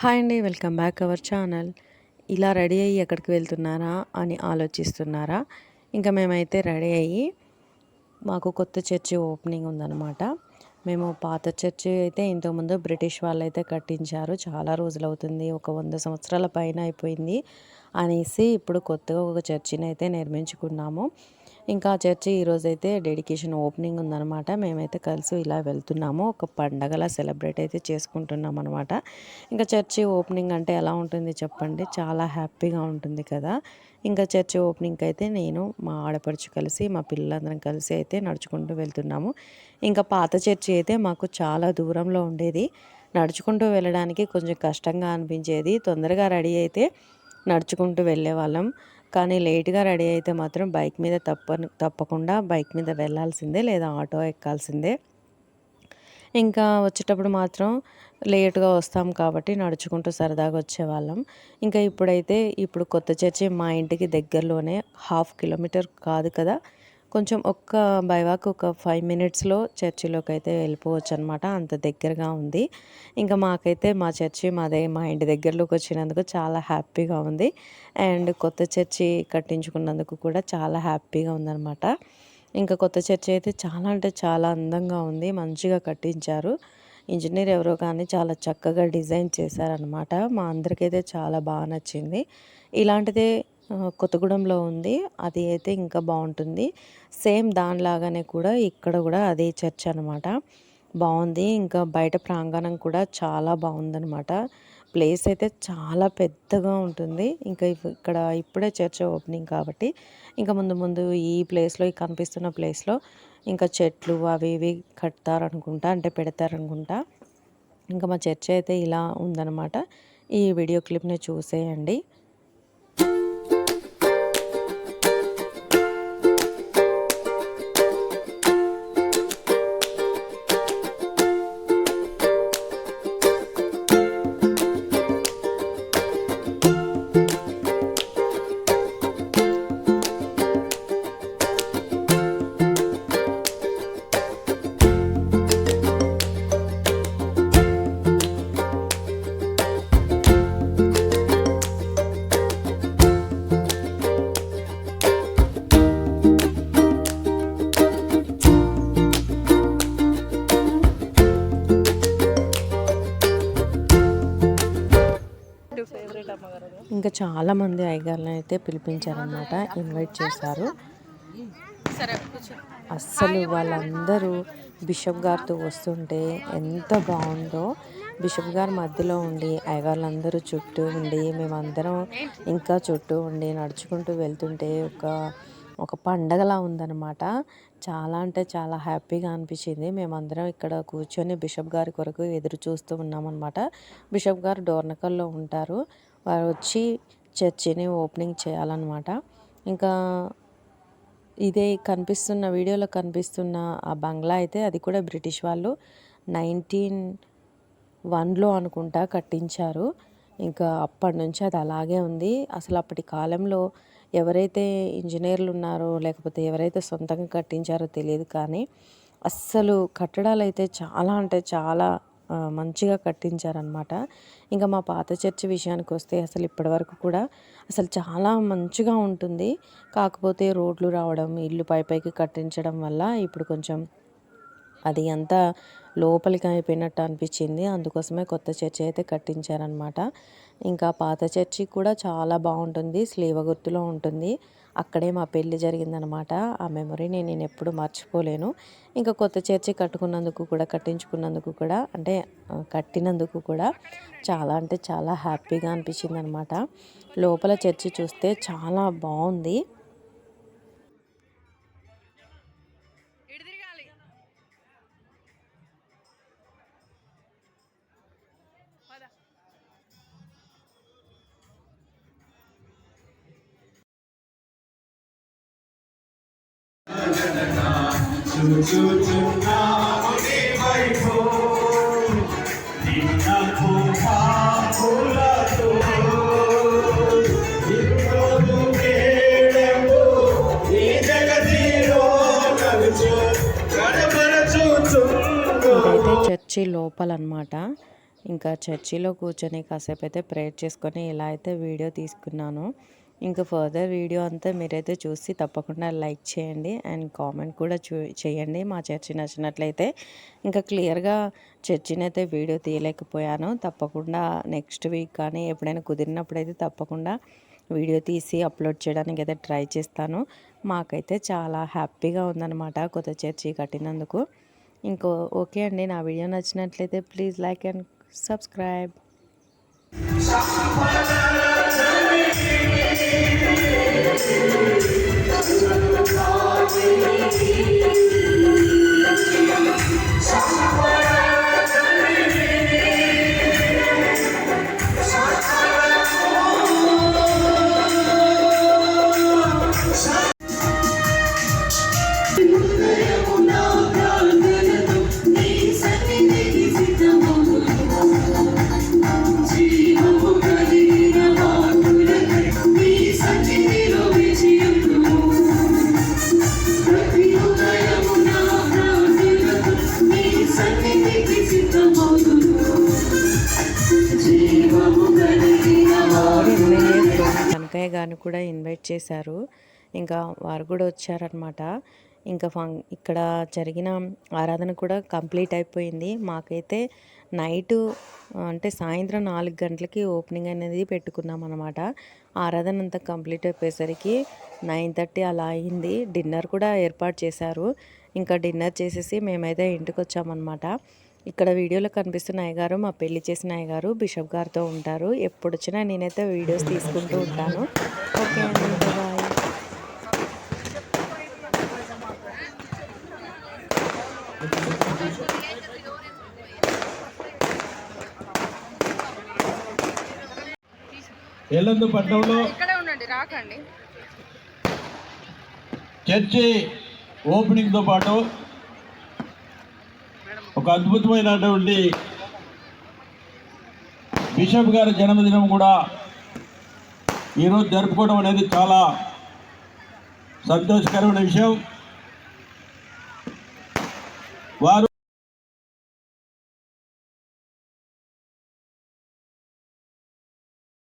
Hi అండి welcome back our channel. ఇలా ready అయ్యి ఎక్కడికి వెళ్తున్నారా అని ఆలోచిస్తున్నారా? ఇంకా మేమైతే రెడీ అయ్యి మాకు కొత్త చర్చి ఓపెనింగ్ ఉందన్నమాట. మేము పాత చర్చి అయితే ఇంతకుముందు బ్రిటిష్ వాళ్ళు అయితే కట్టించారు. చాలా రోజులు అవుతుంది ఒక వంద సంవత్సరాల పైన అయిపోయింది అనేసి ఇప్పుడు కొత్తగా ఒక చర్చిని అయితే నిర్మించుకున్నాము. ఇంకా చర్చి ఈరోజు అయితే డెడికేషన్ ఓపెనింగ్ ఉందన్నమాట. మేమైతే కలిసి ఇలా వెళ్తున్నాము. ఒక పండగలా సెలబ్రేట్ అయితే చేసుకుంటున్నాం అనమాట ఇంకా చర్చి ఓపెనింగ్ అంటే ఎలా ఉంటుంది చెప్పండి. చాలా హ్యాపీగా ఉంటుంది కదా. ఇంకా చర్చి ఓపెనింగ్కి అయితే నేను మా ఆడపడుచు కలిసి మా పిల్లలందరం కలిసి అయితే నడుచుకుంటూ వెళ్తున్నాము. ఇంకా పాత చర్చి అయితే మాకు చాలా దూరంలో ఉండేది. నడుచుకుంటూ వెళ్ళడానికి కొంచెం కష్టంగా అనిపించేది. తొందరగా రెడీ అయితే నడుచుకుంటూ వెళ్ళే వాళ్ళం కానీ లేట్గా రెడీ అయితే మాత్రం బైక్ మీద తప్ప తప్పకుండా బైక్ మీద వెళ్ళాల్సిందే లేదా ఆటో ఎక్కాల్సిందే. ఇంకా వచ్చేటప్పుడు మాత్రం లేట్గా వస్తాం కాబట్టి నడుచుకుంటూ సరదాగా వచ్చేవాళ్ళం. ఇంకా ఇప్పుడైతే ఇప్పుడు కొత్త చర్చి మా ఇంటికి దగ్గరలోనే హాఫ్ కిలోమీటర్ కాదు కదా కొంచెం ఒక్క బైవాక్ ఒక ఫైవ్ మినిట్స్లో చర్చిలోకి అయితే వెళ్ళిపోవచ్చు అనమాట అంత దగ్గరగా ఉంది. ఇంకా మాకైతే మా చర్చి మాదే మా ఇంటి దగ్గరలోకి వచ్చినందుకు చాలా హ్యాపీగా ఉంది. అండ్ కొత్త చర్చి కట్టించుకున్నందుకు కూడా చాలా హ్యాపీగా ఉందన్నమాట. ఇంకా కొత్త చర్చి అయితే చాలా అంటే చాలా అందంగా ఉంది. మంచిగా కట్టించారు. ఇంజనీర్ ఎవరో కానీ చాలా చక్కగా డిజైన్ చేశారనమాట మా అందరికైతే చాలా బాగా నచ్చింది. ఇలాంటిదే కొత్తగూడెంలో ఉంది. అది అయితే ఇంకా బాగుంటుంది. సేమ్ దానిలాగానే కూడా ఇక్కడ కూడా అదే చర్చ్ అనమాట బాగుంది. ఇంకా బయట ప్రాంగణం కూడా చాలా బాగుందనమాట ప్లేస్ అయితే చాలా పెద్దగా ఉంటుంది. ఇంకా ఇక్కడ ఇప్పుడే చర్చ్ ఓపెనింగ్ కాబట్టి ఇంకా ముందు ముందు ఈ ప్లేస్లో ఈ కనిపిస్తున్న ప్లేస్లో ఇంకా చెట్లు అవి ఇవి కడతారనుకుంటా అంటే పెడతారనుకుంటా. ఇంకా మా చర్చ్ అయితే ఇలా ఉందన్నమాట. ఈ వీడియో క్లిప్ని చూసేయండి. ఇంకా చాలా మంది అయ్యగారులను అయితే పిలిపించారనమాట ఇన్వైట్ చేశారు అస్సలు వాళ్ళందరూ బిషప్ గారితో వస్తుంటే ఎంత బాగుందో. బిషప్ గారు మధ్యలో ఉండి అయ్యగారులందరూ చుట్టూ ఉండి మేమందరం ఇంకా చుట్టూ ఉండి నడుచుకుంటూ వెళ్తుంటే ఒక ఒక పండగలా ఉందన్నమాట. చాలా అంటే చాలా హ్యాపీగా అనిపించింది. మేమందరం ఇక్కడ కూర్చొని బిషప్ గారి కొరకు ఎదురు చూస్తూ ఉన్నామన్నమాట. బిషప్ గారు డోర్నకల్లో ఉంటారు. వారు వచ్చి చర్చిని ఓపెనింగ్ చేయాలన్నమాట. ఇంకా ఇదే కనిపిస్తున్న వీడియోలో కనిపిస్తున్న ఆ బంగ్లా అయితే అది కూడా బ్రిటిష్ వాళ్ళు నైన్టీన్ వన్లో అనుకుంటా కట్టించారు. ఇంకా అప్పటి నుంచి అది అలాగే ఉంది. అసలు అప్పటి కాలంలో ఎవరైతే ఇంజనీర్లు ఉన్నారో లేకపోతే ఎవరైతే సొంతంగా కట్టించారో తెలియదు కానీ అస్సలు కట్టడాలు అయితే చాలా అంటే చాలా మంచిగా కట్టించారనమాట ఇంకా మా పాత చర్చి విషయానికి వస్తే అసలు ఇప్పటివరకు కూడా అసలు చాలా మంచిగా ఉంటుంది. కాకపోతే రోడ్లు రావడం ఇల్లు పై పైకి కట్టించడం వల్ల ఇప్పుడు కొంచెం అది అంతా లోపలికి అయిపోయినట్టు అనిపించింది. అందుకోసమే కొత్త చర్చి అయితే కట్టించారనమాట ఇంకా పాత చర్చి కూడా చాలా బాగుంటుంది. స్లీవ గుర్తులో ఉంటుంది. అక్కడే మా పెళ్ళి జరిగిందనమాట ఆ మెమొరీని నేను ఎప్పుడు మర్చిపోలేను. ఇంకా కొత్త చర్చి కట్టుకున్నందుకు కూడా కట్టించుకున్నందుకు కూడా అంటే కట్టినందుకు కూడా చాలా అంటే చాలా హ్యాపీగా అనిపించింది అనమాట లోపల చర్చి చూస్తే చాలా బాగుంది. చూచుచున్నాము నీ వైపు ఇప్పుడు ఈ జగతిలో చర్చి లోపల ఇంకా చర్చిలో కూర్చొని కాసేపు అయితే ప్రేయర్ చేసుకొని ఇలా అయితే వీడియో తీసుకున్నాను. ఇంకా ఫర్దర్ వీడియో అంతా మీరైతే చూసి తప్పకుండా లైక్ చేయండి అండ్ కామెంట్ కూడా చూ చేయండి మా చర్చి నచ్చినట్లయితే. ఇంకా క్లియర్గా చర్చిని అయితే వీడియో తీయలేకపోయాను. తప్పకుండా నెక్స్ట్ వీక్ కానీ ఎప్పుడైనా కుదిరినప్పుడైతే తప్పకుండా వీడియో తీసి అప్లోడ్ చేయడానికి అయితే ట్రై చేస్తాను. మాకైతే చాలా హ్యాపీగా ఉందన్నమాట కొత్త చర్చి కట్టినందుకు. ఇంకో ఓకే అండి నా వీడియో నచ్చినట్లయితే please like and subscribe. Kanakayya గారిని కూడా ఇన్వైట్ చేశారు. ఇంకా వారు కూడా వచ్చారనమాట ఇంకా ఫం ఇక్కడ జరిగిన ఆరాధన కూడా కంప్లీట్ అయిపోయింది. మాకైతే నైటు అంటే సాయంత్రం నాలుగు గంటలకి ఓపెనింగ్ అనేది పెట్టుకున్నాం అనమాట ఆరాధన అంతా కంప్లీట్ అయిపోయేసరికి నైన్ థర్టీ అలా అయింది. డిన్నర్ కూడా ఏర్పాటు చేశారు. ఇంకా డిన్నర్ చేసేసి మేమైతే ఇంటికి వచ్చామన్నమాట. ఇక్కడ వీడియోలో కనిపిస్తున్న అయ్యగారు మా పెళ్ళి చేసిన అయ్యగారు బిషప్ గారితో ఉంటారు. ఎప్పుడు వచ్చినా నేనైతే వీడియోస్ తీసుకుంటూ ఉంటాను. ఓకే రాకండి. చర్చి ఓపెనింగ్తో పాటు ఒక అద్భుతమైనటువంటి బిషప్ గారి జన్మదినం కూడా ఈరోజు జరుపుకోవడం అనేది చాలా సంతోషకరమైన విషయం. వారు